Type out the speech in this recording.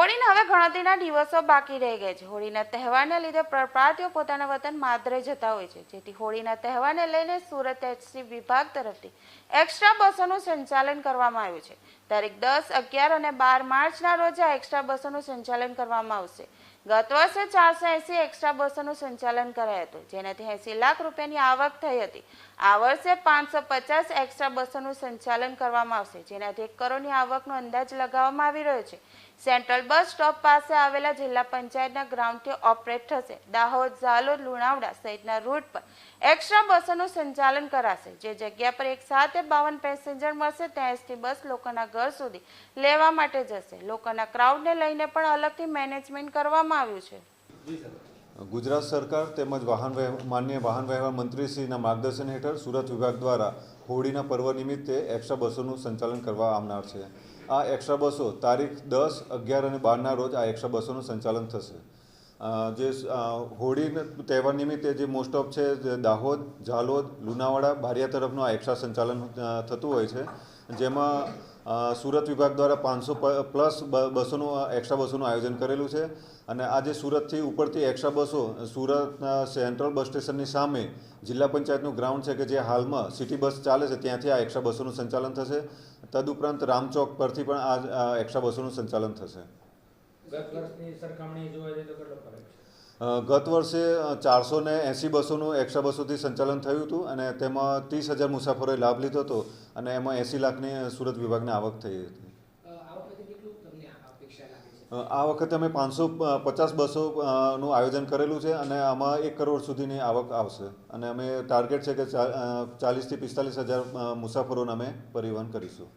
સલામતીના દિવસો બાકી રહી ગયા છે. હોળીના તહેવારને લીધે પરપ્રાર્થીઓ પોતાના વતન માદરે જતા હોય છે. જેથી હોળીના તહેવારને લઈને સુરત એસટી વિભાગ તરફથી એક્સ્ટ્રા બસોનું સંચાલન કરવામાં આવ્યું છે. તારીખ દસ, અગિયાર અને બાર માર્ચના રોજ આ એક્સ્ટ્રા બસોનું સંચાલન કરવામાં આવશે. ગત વર્ષે ચારસો એસી એક્સ્ટ્રા બસોનું સંચાલન કરાયું હતું, જેનાથી એસી લાખ રૂપિયાની આવક થઈ હતી. આ વર્ષે પાંચસો પચાસ એક્સ્ટ્રા બસોનું સંચાલન કરવામાં આવશે, જેનાથી એક કરોડની આવકનો અંદાજ લગાવવામાં આવી રહ્યો છે. સેન્ટ્રલ બસ સ્ટોપ પાસે આવેલા જિલ્લા પંચાયતના ગ્રાઉન્ડથી ઓપરેટ થશે. દાહોદ, ઝાલોદ, લુણાવડા સહિતના રૂટ પર એક્સ્ટ્રા બસોનું સંચાલન કરાશે. જે જગ્યા પર એક સાથે બાવન પેસેન્જર મળશે, ત્યાં એસટી બસ લોકોના ઘર સુધી લેવા માટે જશે. લોકોના ક્રાઉડને લઈને પણ અલગથી મેનેજમેન્ટ કરવામાં આવ્યું છે. ગુજરાત સરકાર તેમજ વાહન માન્ય વાહન વ્યવહાર મંત્રીશ્રીના માર્ગદર્શન હેઠળ સુરત વિભાગ દ્વારા હોળીના પર્વ નિમિત્તે એક્સ્ટ્રા બસોનું સંચાલન કરવા આવનાર છે. આ એક્સ્ટ્રા બસો તારીખ દસ, અગિયાર અને બારના રોજ આ એક્સ્ટ્રા બસોનું સંચાલન થશે. જે હોળી તહેવાર નિમિત્તે જે મોસ્ટ ઓફ છે, જે દાહોદ, ઝાલોદ, લુણાવાડા, બારિયા તરફનું આ એક્સ્ટ્રા સંચાલન થતું હોય છે. જેમાં સુરત વિભાગ દ્વારા પાંચસો પ્લસ બસોનું એક્સ્ટ્રા બસોનું આયોજન કરેલું છે. અને આજે સુરતથી ઉપરથી એક્સ્ટ્રા બસો સુરતના સેન્ટ્રલ બસ સ્ટેશનની સામે જિલ્લા પંચાયતનું ગ્રાઉન્ડ છે કે જે હાલમાં સિટી બસ ચાલે છે, ત્યાંથી આ એક્સ્ટ્રા બસોનું સંચાલન થશે. તદુપરાંત રામચોક પરથી પણ આ એક્સ્ટ્રા બસોનું સંચાલન થશે. ગત વર્ષની સરખામણી જોવા જઈએ તો કેટલો ફરક છે? ગત વર્ષે ચારસો ને એંસી બસોનું એક્સ્ટ્રા બસોથી સંચાલન થયું હતું અને તેમાં ત્રીસ હજાર મુસાફરોએ લાભ લીધો હતો અને એમાં એંસી લાખની સુરત વિભાગની આવક થઈ હતી. આ વખતે કેટલું તમને અપેક્ષા લાગે છે? અ, આ વખતે અમે પાંચસો પચાસ બસો નું આયોજન કરેલું છે અને આમાં એક કરોડ સુધીની આવક આવશે અને અમે ટાર્ગેટ છે કે ચાલીસથી પિસ્તાલીસ હજાર મુસાફરોને અમે પરિવહન કરીશું.